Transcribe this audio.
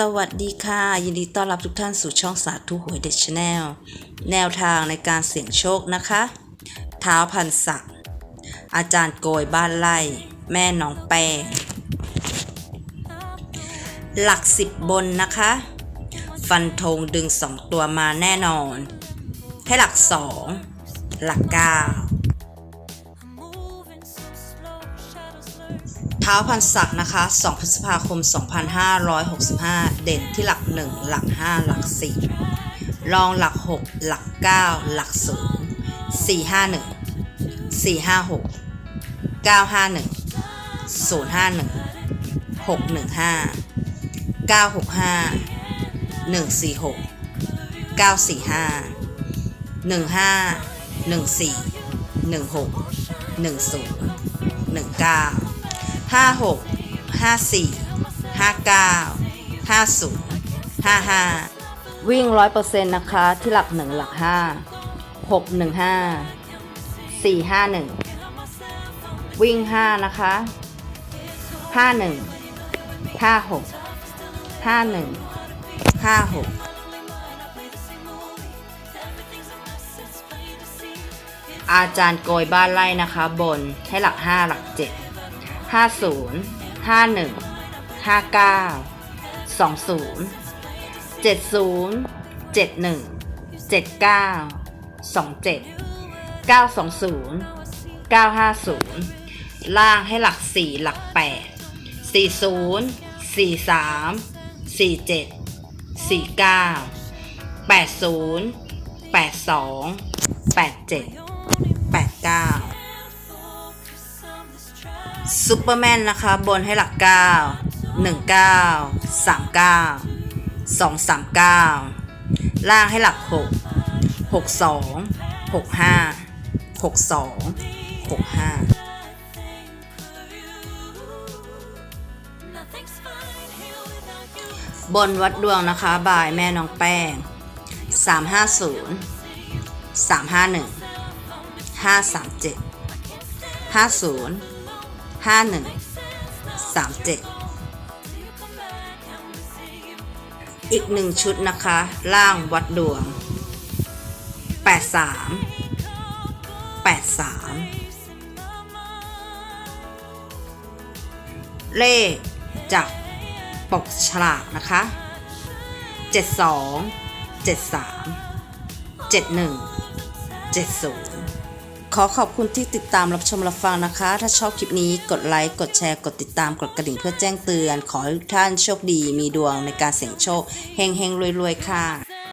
สวัสดีค่ะ ยินดีต้อนรับทุกท่านสู่ช่องสาธุหวยเด็ดชาแนลแนวทางในการเสี่ยงโชคนะคะเท้าพันศักดิ์อาจารย์โกยบ้านไล่แม่น้องแป้งหลักสิบบนนะคะ ฟันธงดึงสองตัวมาแน่นอน ให้หลักสองหลักเก้า ท้าพันศักดิ์นะคะ 2พฤษภาคม 2565 เด่นที่หลัก 1 หลัก 5 หลัก 4 รองหลัก 6 หลัก 9 หลัก 0 451 456 951 051 615 965 146 945 15 14 16 10 19 ห้าหกห้าสี่ห้าเก้าห้าศูนย์ห้าห้าวิ่งร้อยเปอร์เซ็นต์นะคะ ที่หลักหนึ่งหลักห้าหกหนึ่งห้าสี่ห้าหนึ่งวิ่งห้านะคะห้าหนึ่งห้าหกห้าหนึ่งห้าหกอาจารย์โกยบ้านไล่นะคะ บนให้หลักห้าหลักเ50 51 59 20 70 71 79 27 920 950 ล่างให้หลัก 4 หลัก 8 40 43 47 49 80 82 87 89 ซูเปอร์แมนนะคะ บนให้หลัก 9 1 9 3 9 2 3 9 ล่างให้หลัก 6 6 2 6 5 6 2 6 5บนวัดดวงนะคะ บายแม่น้องแป้ง 350 351 537 50 ห้าหนึ่งสามเจ็ดอีกหนึ่งชุดนะคะ ล่างวัดดวงแปดสามแปดสามเลขจากปกฉลากนะคะเจ็ดสองเจ็ดสามเจ็ดหนึ่งเจ็ดศูนย์ ขอขอบคุณที่ติดตามรับชมรับฟังนะคะ ถ้าชอบคลิปนี้กดไลค์ กดแชร์ กดติดตาม กดกระดิ่งเพื่อแจ้งเตือน ขอให้ทุกท่านโชคดี มีดวงในการเสี่ยงโชค เฮงเฮงรวยๆ ค่ะ